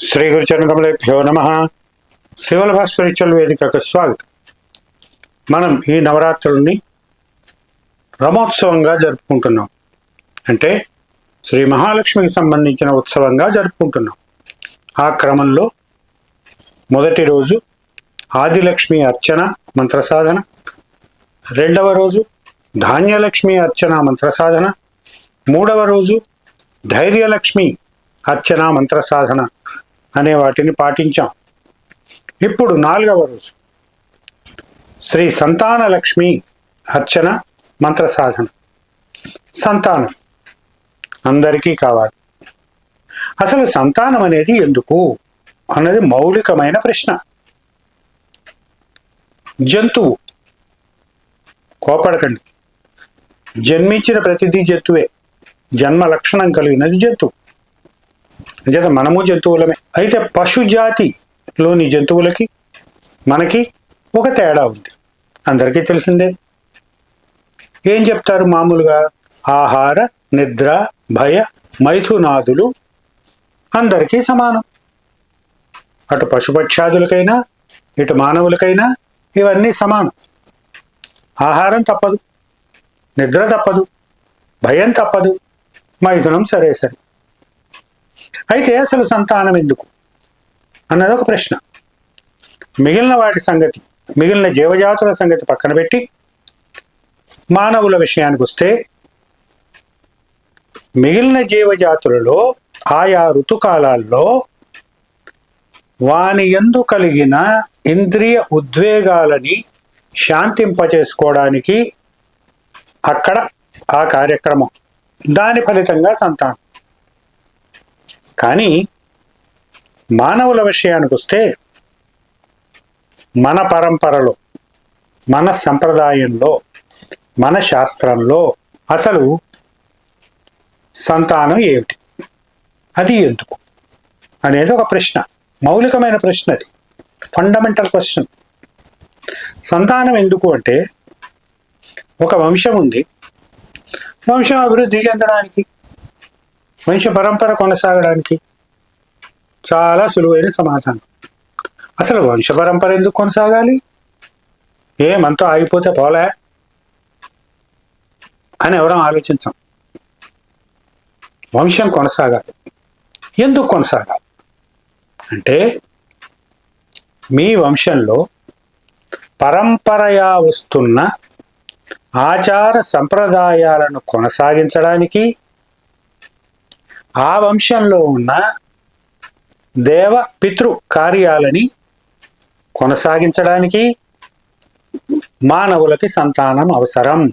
శ్రీ గురుచరణకమలేభ్యో నమ. శ్రీవల్లభ స్పిరిచువల్ వేదికకు స్వాగతం. మనం ఈ నవరాత్రుల్ని రమోత్సవంగా జరుపుకుంటున్నాం. అంటే శ్రీ మహాలక్ష్మికి సంబంధించిన ఉత్సవంగా జరుపుకుంటున్నాం. ఆ క్రమంలో మొదటి రోజు ఆదిలక్ష్మి అర్చన మంత్ర సాధన రెండవ రోజు ధాన్యలక్ష్మి అర్చన మంత్ర సాధన మూడవ రోజు ధైర్యలక్ష్మి అర్చన మంత్ర సాధన అనే వాటిని పాటించాం. ఇప్పుడు నాలుగవ రోజు. శ్రీ సంతాన లక్ష్మి అర్చన మంత్ర సాధన. సంతానం. అందరికీ కావాలి. అసలు సంతానం అనేది ఎందుకు? అన్నది మౌలికమైన ప్రశ్న. జంతువు. కోపడకండి. జన్మించిన ప్రతిదీ జంతువే. జన్మ లక్షణం కలిగినది జంతువు. అంచేత మనము జంతువులమే. అయితే పశుజాతిలోని జంతువులకి మనకి ఒక తేడా ఉంది. అందరికీ తెలిసిందే. ఏం చెప్తారు మామూలుగా? ఆహార నిద్ర భయ మైథునాదులు అందరికీ సమానం. అటు పశుపక్షాదులకైనా ఇటు మానవులకైనా ఇవన్నీ సమానం. ఆహారం తప్పదు. నిద్ర తప్పదు. భయం తప్పదు. మైథునం సరే సరే అయితే అసలు సంతానం ఎందుకు? అన్నది ఒక ప్రశ్న. మిగిలిన వాటి సంగతి మిగిలిన జీవజాతుల సంగతి పక్కన పెట్టి మానవుల విషయానికి వస్తే మిగిలిన జీవజాతులలో ఆయా ఋతుకాలాల్లో వాని ఎందు కలిగిన ఇంద్రియ ఉద్వేగాలని శాంతింపచేసుకోవడానికి అక్కడ ఆ కార్యక్రమం దాని ఫలితంగా సంతానం. కానీ మానవుల విషయానికి వస్తే మన పరంపరలో మన సంప్రదాయంలో మన శాస్త్రంలో అసలు సంతానం ఏమిటి? అది ఎందుకు? అనేది ఒక ప్రశ్న. మౌలికమైన ప్రశ్న అది. ఫండమెంటల్ క్వశ్చన్ సంతానం ఎందుకు అంటే ఒక వంశం ఉంది. వంశం అభివృద్ధి చెందడానికి మనిషి పరంపర కొనసాగడానికి చాలా సులువైన సమాధానం. అసలు వంశ పరంపర ఎందుకు కొనసాగాలి? ఏమంతా ఆగిపోతే పోలే? అని ఎవరం ఆలోచించాం. వంశం కొనసాగాలి. ఎందుకు కొనసాగాలి? అంటే మీ వంశంలో పరంపరయా వస్తున్న ఆచార సంప్రదాయాలను కొనసాగించడానికి ఆ వంశంలో ఉన్న దేవ పితృ కార్యాలని కొనసాగించడానికి మానవులకి సంతానం అవసరం.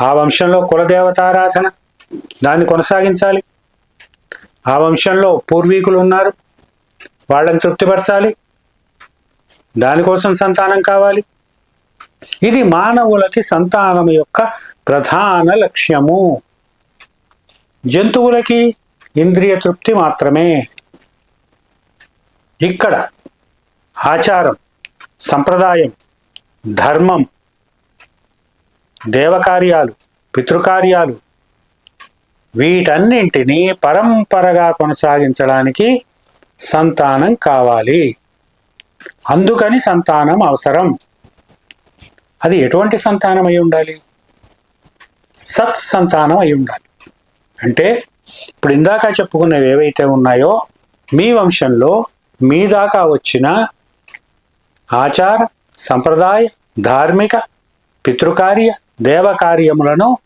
ఆ వంశంలో కులదేవతారాధన దాన్ని కొనసాగించాలి. ఆ వంశంలో పూర్వీకులు ఉన్నారు. వాళ్ళని తృప్తిపరచాలి. దానికోసం సంతానం కావాలి. ఇది మానవులకి సంతానం యొక్క ప్రధాన లక్ష్యము. జంతువులకి ఇంద్రియ తృప్తి మాత్రమే. ఇక్కడ ఆచారం సంప్రదాయం ధర్మం దేవకార్యాలు పితృకార్యాలు వీటన్నింటినీ పరంపరగా కొనసాగించడానికి సంతానం కావాలి. అందుకని సంతానం అవసరం. అది ఎటువంటి సంతానం అయి ఉండాలి? సత్ సంతానం అయి ఉండాలి. అంటే ఇప్పుడు ఇందాక చెప్పుకున్నవి ఏవైతే ఉన్నాయో మీ వంశంలో మీ దాకా వచ్చిన ఆచార సంప్రదాయ ధార్మిక పితృకార్య దేవకార్యములను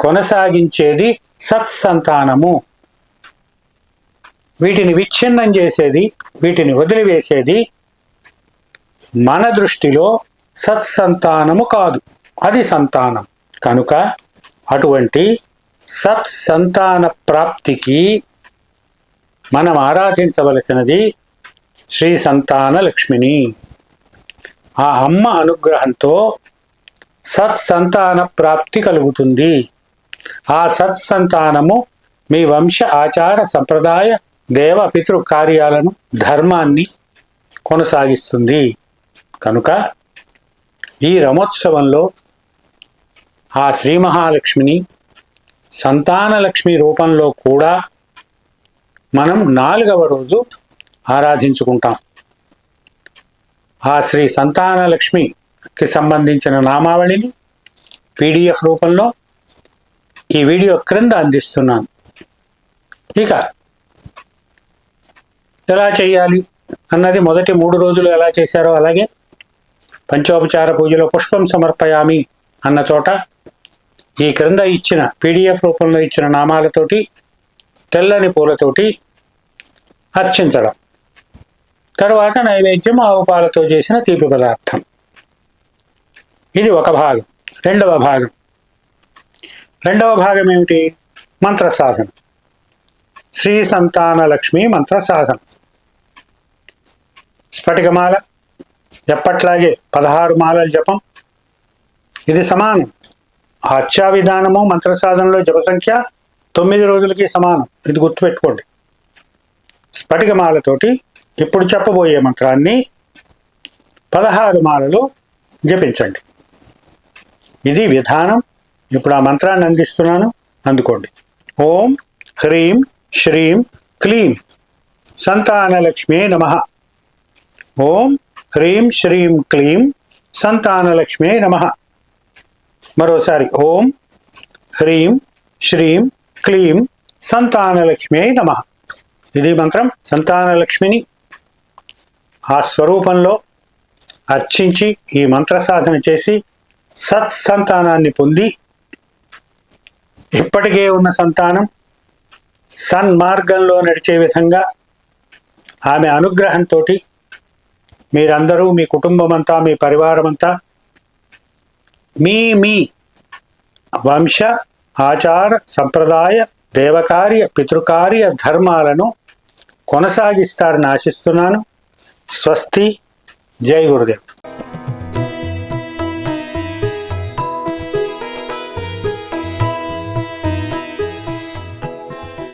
కొనసాగించేది సత్సంతానము. వీటిని విచ్ఛిన్నం చేసేది వీటిని వదిలివేసేది మన దృష్టిలో సత్సంతానము కాదు అది సంతానం. కనుక అటువంటి సత్ సంతాన ప్రాప్తికి మనం ఆరాధించవలసినది శ్రీ సంతాన లక్ష్మిని ఆ అమ్మ అనుగ్రహంతో సత్సంతాన ప్రాప్తి కలుగుతుంది. ఆ సత్సంతానము మీ వంశ ఆచార సంప్రదాయ దేవ పితృ కార్యాలను ధర్మాన్ని కొనసాగిస్తుంది. కనుక ఈ రమోత్సవంలో ఆ శ్రీ మహాలక్ష్మిని సంతానలక్ష్మి రూపంలో కూడా మనం నాలుగవ రోజు ఆరాధించుకుంటాం. ఆ శ్రీ సంతాన లక్ష్మికి సంబంధించిన నామావళిని పీడిఎఫ్ రూపంలో ఈ వీడియో క్రింద అందిస్తున్నాను. ఇక ఎలా చేయాలి అన్నది మొదటి మూడు రోజులు ఎలా చేశారో అలాగే పంచోపచార పూజలో పుష్పం సమర్పయామి అన్న చోట ఈ క్రింద ఇచ్చిన పీడిఎఫ్ రూపంలో ఇచ్చిన నామాలతోటి తెల్లని పూలతోటి అర్చించడం. తర్వాత నైవేద్యం ఆవు పాలతో చేసిన తీపి పదార్థం. ఇది ఒక భాగం. రెండవ భాగం. రెండవ భాగం ఏమిటి? మంత్ర సాధన శ్రీ సంతాన లక్ష్మి మంత్ర సాధన స్ఫటికమాల ఎప్పట్లాగే పదహారు మాలల జపం. ఇది సమానం. హత్యా విధానము మంత్ర సాధనలో జప సంఖ్య తొమ్మిది రోజులకి సమానం. ఇది గుర్తుపెట్టుకోండి. స్ఫటికమాలతోటి ఇప్పుడు చెప్పబోయే మంత్రాన్ని పదహారు మాలలు జపించండి. ఇది విధానం. ఇప్పుడు ఆ మంత్రాన్ని అందిస్తున్నాను. అందుకోండి. ఓం హ్రీం శ్రీం క్లీం సంతానలక్ష్మే నమ. ఓం హ్రీం శ్రీం క్లీం సంతానలక్ష్మే నమ. మరోసారి ఓం హ్రీం శ్రీం క్లీం సంతానలక్ష్మే నమ. ఇది మంత్రం సంతానలక్ష్మిని ఆ స్వరూపంలో అర్చించి ఈ మంత్ర సాధన చేసి సత్సంతానాన్ని పొంది ఇప్పటికే ఉన్న సంతానం సన్మార్గంలో నడిచే విధంగా ఆమె అనుగ్రహంతో మీరందరూ మీ కుటుంబమంతా మీ పరివారమంతా మీ మీ. వంశ ఆచార సంప్రదాయ దేవకార్య పితృకార్య ధర్మాలను కొనసాగిస్తారని ఆశిస్తున్నాను. స్వస్తి. జై గురుదేవ్.